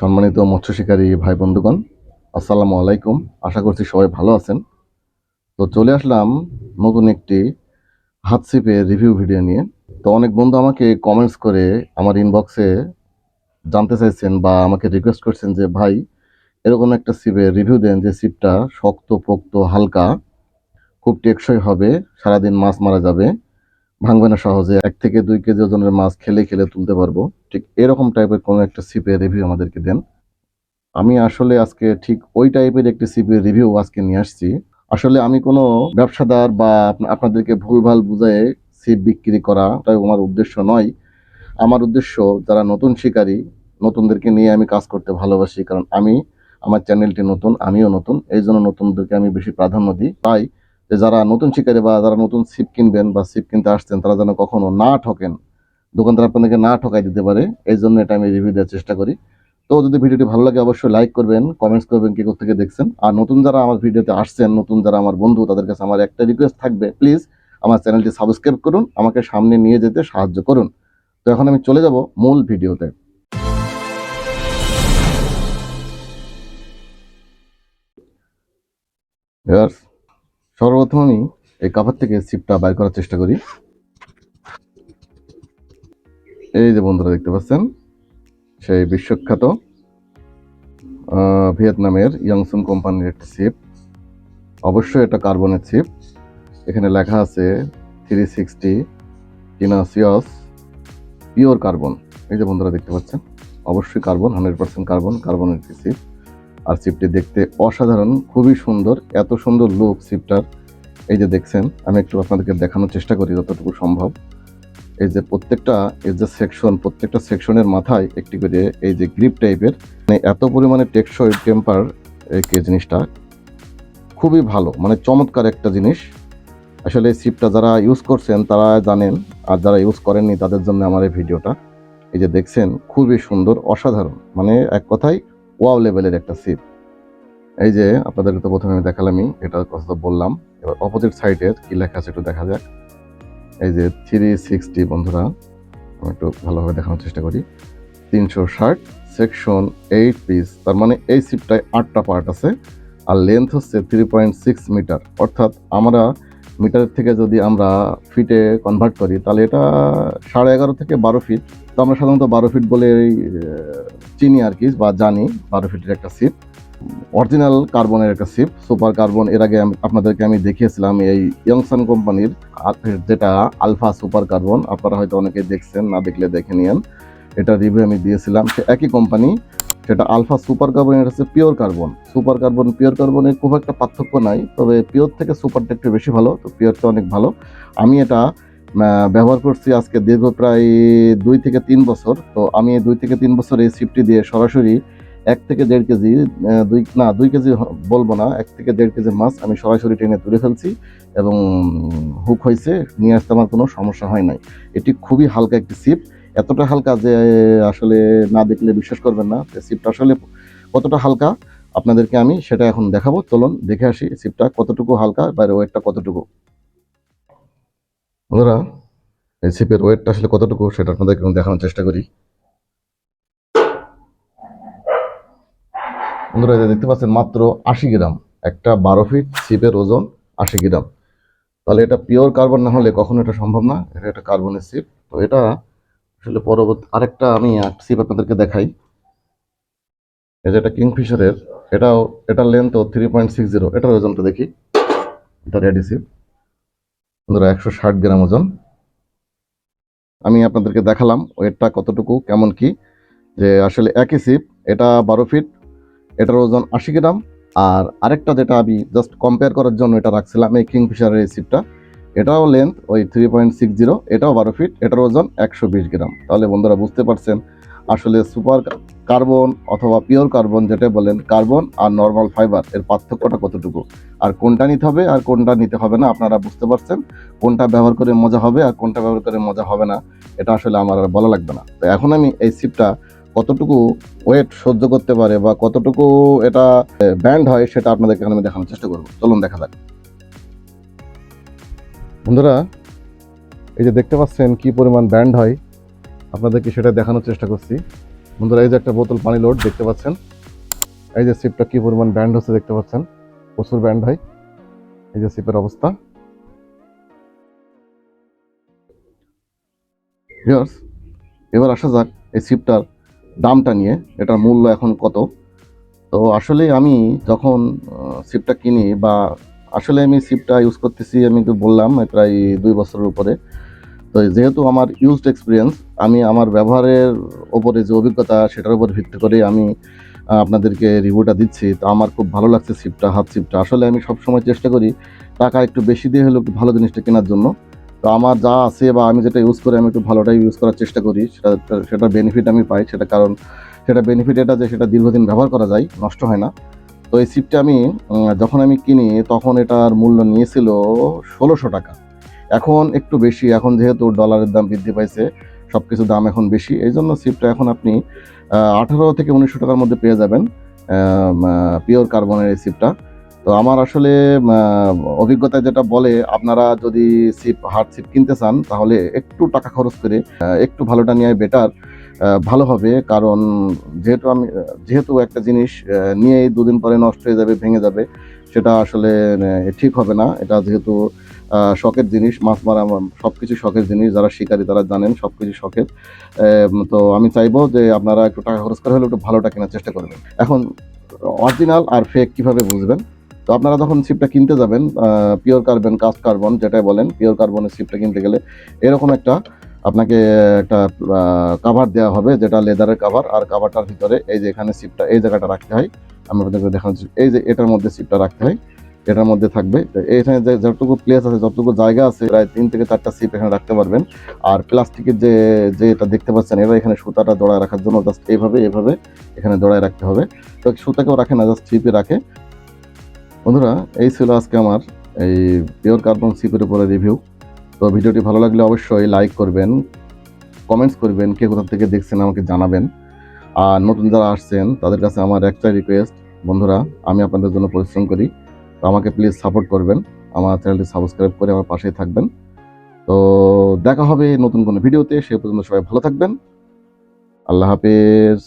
সম্মানিত মৎস্য শিকারী ভাই বন্ধুগণ, আসসালামু আলাইকুম। আশা করছি সবাই ভালো আছেন। তো চলে আসলাম নতুন একটি হাত ছিপের রিভিউ ভিডিও নিয়ে। তো অনেক বন্ধু আমাকে কমেন্টস করে আমার ইনবক্সে জানতে চাইছেন বা আমাকে রিকোয়েস্ট করছেন যে, ভাই, এরকম একটা সিপের রিভিউ দেন যে সিপটা শক্ত, পোক্ত, হালকা, খুব টেকসই হবে, সারাদিন মাছ মারা যাবে ভাঙবে না সহজে। এক থেকে দুই কেজি ওজনের মাছ খেলে খেলে তুলতে পারব। ঠিক এরকম টাইপের কোনো একটা সিপের রিভিউ আমাদেরকে দেন। আমি আসলে আজকে ঠিক ওই টাইপের একটি সিপের রিভিউ আজকে নিয়ে আসছি। আসলে আমি কোনো ব্যবসাদার বা আপনাদেরকে ভুলভাল বুঝায় সিপ বিক্রি করা তাই আমার উদ্দেশ্য নয়। আমার উদ্দেশ্য যারা নতুন শিকারী, নতুনদেরকে নিয়ে আমি কাজ করতে ভালোবাসি। কারণ আমি, আমার চ্যানেলটি নতুন, আমিও নতুন। এই জন্য নতুনদেরকে আমি বেশি প্রাধান্য দিই। তাই যে যারা নতুন শিকারী বা যারা নতুন সিপ কিনবেন বা সিপ কিনতে আসছেন তারা যেন কখনো না ঠকেন। দোকানদার আপনাদেরকে না ঠকাই দিতে পারে। এই জন্য এটা আমি রিভিউ দেওয়ার চেষ্টা করি। তো যদি ভিডিওটি ভালো লাগে অবশ্যই লাইক করবেন কমেন্টস করবেন কি থেকে দেখছেন। আর নতুন যারা আমার ভিডিওতে আসছেন নতুন যারা আমার বন্ধু তাদের কাছে আমার একটা রিকোয়েস্ট থাকবে প্লিজ আমার চ্যানেলটি সাবস্ক্রাইব করুন আমাকে সামনে নিয়ে যেতে সাহায্য করুন। তো এখন আমি চলে যাব মূল ভিডিওতে। Viewers, সর্বপ্রথম আমি এই কাভার থেকে সিপটা বাইর করার চেষ্টা করি। এই যে বন্ধুরা দেখতে পাচ্ছেন, সেই বিশ্বখ্যাত ভিয়েতনামের ইয়াংসুন কোম্পানির একটি সিপ অবশ্যই এটা কার্বনের সিপ এখানে লেখা আছে three sixty tenacious pure carbon. এই যে বন্ধুরা দেখতে পাচ্ছেন, অবশ্যই কার্বন, হান্ড্রেড পার্সেন্ট কার্বন, কার্বনের একটি সিপ আর সিপটি দেখতে অসাধারণ, খুবই সুন্দর, এত সুন্দর লুক সিপটার এই যে দেখছেন, আমি একটু আপনাদেরকে দেখানোর চেষ্টা করি যতটুকু সম্ভব। এই যে প্রত্যেকটা, এই যে সেকশন প্রত্যেকটা সেকশনের মাথায় একটি করে এই যে গ্রিপ টাইপের মানে এত পরিমাণে টেকসই টেম্পার এই জিনিসটা। খুবই ভালো মানে চমৎকার একটা জিনিস। আসলে এই সিপটা যারা ইউজ করছেন, তারা জানেন, আর যারা ইউজ করেননি, তাদের জন্য আমার এই ভিডিওটা। এই যে দেখছেন, খুবই সুন্দর, অসাধারণ মানে এক কথায় ওয়াও লেভেলের একটা সিপ এই যে আপনাদেরকে তো প্রথমে আমি দেখালামই এটার কথা তো বললাম। এবার অপোজিট সাইডের কি লেখা আছে একটু দেখা যাক। এই যে থ্রি সিক্সটি বন্ধুরা, আমি একটু ভালোভাবে দেখানোর চেষ্টা করি। তিনশো ষাট সেকশন এইট পিস তার মানে এই সিপটায় আটটা পার্ট আছে। আর লেন্থ হচ্ছে থ্রি পয়েন্ট সিক্স মিটার অর্থাৎ আমরা মিটারের থেকে যদি আমরা ফিটে কনভার্ট করি, তাহলে এটা সাড়ে এগারো থেকে বারো ফিট তো আমরা সাধারণত বারো ফিট বলে চিনি আর কি, বা জানি বারো ফিটের একটা সিপ অরিজিনাল কার্বনের একটা সিপ সুপার কার্বন এর আগে আপনাদেরকে আমি দেখিয়েছিলাম এই ইয়ংসান কোম্পানির যেটা আলফা সুপার কার্বন আপনারা হয়তো অনেকে দেখছেন, না দেখলে দেখে নিয়েন। এটা রিভিউ আমি দিয়েছিলাম, সে একই কোম্পানি সেটা আলফা সুপার কার্বন এটা হচ্ছে pure carbon super carbon pure কার্বনের খুব একটা পার্থক্য নাই, তবে পিওর থেকে সুপারটা একটু বেশি ভালো, তো পিওরটা অনেক ভালো। আমি এটা ব্যবহার করছি আজকে দীর্ঘ প্রায় দুই থেকে তিন বছর, তো আমি দুই থেকে তিন বছর এই সিপটি দিয়ে সরাসরি এক থেকে দেড় কেজি দুই, না, দুই কেজি বলব না, এক থেকে দেড় কেজি মাছ আমি সরাসরি টেনে তুলে ফেলছি এবং হুক হয়েছে, নিয়ে আসতে আমার কোনো সমস্যা হয় নাই। এটি খুবই হালকা একটি সিপ এতটা হালকা যে আসলে না দেখলে বিশ্বাস করবেন না সিপটা আসলে কতটা হালকা, আপনাদেরকে আমি সেটা এখন দেখাবো। চলুন দেখে আসি সিপটা কতটুকু হালকা বা ওয়েটটা কতটুকু। বন্ধুরা, এই সিপের ওয়েটটা আসলে কতটুকু সেটা আপনাদেরকে দেখানোর চেষ্টা করি। দেখতে পাচ্ছেন মাত্র আশি গ্রাম, একটা বারো ফিট সিপের ওজন আশি গ্রাম। তাহলে এটা পিওর কার্বন না হলে কখনো এটা সম্ভব না, এটা একটা কার্বনের সিপ। তো এটা আসলে পরবর্তী আরেকটা আমি সিপ আপনাদেরকে দেখাই। এই যে এটা কিংফিশারের, এটাও এটার লেন্থও থ্রি পয়েন্ট সিক্স জিরো এটার ওজনটা দেখি। এটা রেডি সিপ বন্ধুরা, একশো ষাট গ্রাম ওজন। আমি আপনাদেরকে দেখালাম ওয়েটটা কতটুকু, কেমন কি। যে আসলে একই সিপ এটা বারো ফিট এটার ওজন আশি গ্রাম। আর আরেকটা যেটা আমি জাস্ট কম্পেয়ার করার জন্য এটা রাখছিলাম, এই কিংফিশারের এই সিপটা এটাও লেন্থ ওই থ্রি পয়েন্ট সিক্স জিরো এটাও বারো ফিট এটার ওজন একশো বিশ গ্রাম। তাহলে বন্ধুরা বুঝতে পারছেন, আসলে সুপার কার্বন অথবা পিওর কার্বন যেটা বলেন কার্বন আর নর্মাল ফাইবার এর পার্থক্যটা কতটুকু? আর কোনটা নিতে হবে আর কোনটা নিতে হবে না, আপনারা বুঝতে পারছেন, কোনটা ব্যবহার করে মজা হবে আর কোনটা ব্যবহার করে মজা হবে না, এটা আসলে আমার আর বলা লাগবে না। তো এখন আমি এই সিপটা কতটুকু ওয়েট সহ্য করতে পারে বা কতটুকু এটা ব্যান্ড হয় সেটা আপনাদেরকে আমি দেখানোর চেষ্টা করব। চলুন দেখা যাক। বন্ধুরা, এই যে দেখতে পাচ্ছেন কি পরিমাণ ব্যান্ড হয়, আপনাদেরকে সেটা দেখানোর চেষ্টা করছি। বন্ধুরা, এই যে একটা বোতল পানি লোড দেখতে পাচ্ছেন। এই যে সিপটা কি পরিমাণ ব্যান্ড হচ্ছে দেখতে পাচ্ছেন। প্রচুর ব্যান্ড হয়। এই যে সিপের অবস্থা। এবার আসা যাক এই সিপটার দামটা নিয়ে, এটার মূল্য এখন কত। তো আসলে আমি যখন সিপটা কিনি বা আসলে আমি সিপটা ইউজ করতেছি, আমি তো বললাম প্রায় দুই বছরের উপরে। তো যেহেতু আমার ইউজড এক্সপিরিয়েন্স আমি আমার ব্যবহারের ওপরে যে অভিজ্ঞতা, সেটার উপর ভিত্তি করে আমি আপনাদেরকে রিভিউটা দিচ্ছি। তো আমার খুব ভালো লাগছে সিপটা হাফ সিপটা আসলে আমি সবসময় চেষ্টা করি টাকা একটু বেশি দিয়ে হলেও একটু ভালো জিনিসটা কেনার জন্য। তো আমার যা আছে বা আমি যেটা ইউজ করি, আমি একটু ভালোটাই ইউজ করার চেষ্টা করি। সেটা, সেটার বেনিফিট আমি পাই। সেটা কারণ, সেটা বেনিফিট এটা যে সেটা দীর্ঘদিন ব্যবহার করা যায়, নষ্ট হয় না। তো এই সিপটা আমি যখন আমি কিনি তখন এটার মূল্য নিয়েছিল ষোলোশো টাকা। এখন একটু বেশি এখন যেহেতু ডলারের দাম বৃদ্ধি পাইছে সব কিছু দাম এখন বেশি এই জন্য সিপটা এখন আপনি আঠারো থেকে উনিশশো টাকার মধ্যে পেয়ে যাবেন পিওর কার্বনের এই সিপটা তো আমার আসলে আহ, অভিজ্ঞতায় যেটা বলে আপনারা যদি সিপ হার্ড সিপ কিনতে চান তাহলে একটু টাকা খরচ করে একটু ভালোটা নেওয়াই বেটার ভালো হবে, কারণ যেহেতু আমি, যেহেতু একটা জিনিস নিয়েই দুদিন পরে নষ্ট হয়ে যাবে, ভেঙে যাবে, সেটা আসলে ঠিক হবে না। এটা যেহেতু শখের জিনিস, মাছ মারা সব কিছু শখের জিনিস, যারা শিকারী তারা জানেন সব কিছু শখের তো আমি চাইব যে আপনারা একটু টাকা খরচ করে হলে একটু ভালোটা কেনার চেষ্টা করবেন। এখন অরিজিনাল আর ফেক কীভাবে বুঝবেন? তো আপনারা যখন সিপটা কিনতে যাবেন পিওর কার্বন কাস্ট কার্বন যেটাই বলেন পিওর কার্বনের সিপটা কিনতে গেলে, এরকম একটা আপনাকে একটা কাভার দেওয়া হবে যেটা লেদারের কাভার আর কাভারটার ভিতরে এই যে এখানে সিপটা এই জায়গাটা রাখতে হয়। আমি আপনাদেরকে দেখাচ্ছি এই যে এটার মধ্যে সিপটা রাখতে হয়, এটার মধ্যে থাকবে। তো এখানে যে যতটুকু প্লেস আছে, যতটুকু জায়গা আছে, প্রায় তিন থেকে চারটা সিপ এখানে রাখতে পারবেন। আর প্লাস্টিকের যে যে এটা দেখতে পাচ্ছেন, এরা এখানে সুতাটা দড়ায় রাখার জন্য জাস্ট এইভাবে এভাবে এখানে দড়ায় রাখতে হবে। তো সুতাকেও রাখে না জাস্ট সিপে রাখে। বন্ধুরা, এই ছিল আজকে আমার এই পিওর কার্বন সিপের উপরে রিভিউ তো ভিডিওটি ভালো লাগলে অবশ্যই লাইক করবেন কমেন্টস করবেন, কে কোথা থেকে দেখছেন আমাকে জানাবেন। আর নতুন যারা আসছেন, তাদের কাছে আমার একটাই রিকোয়েস্ট বন্ধুরা, আমি আপনাদের জন্য পরিশ্রম করি। তো আমাকে প্লিজ সাপোর্ট করবেন, আমার চ্যানেলটি সাবস্ক্রাইব করে আমার পাশেই থাকবেন। তো দেখা হবে নতুন কোনো ভিডিওতে, সে পর্যন্ত সবাই ভালো থাকবেন। আল্লাহ হাফেজ।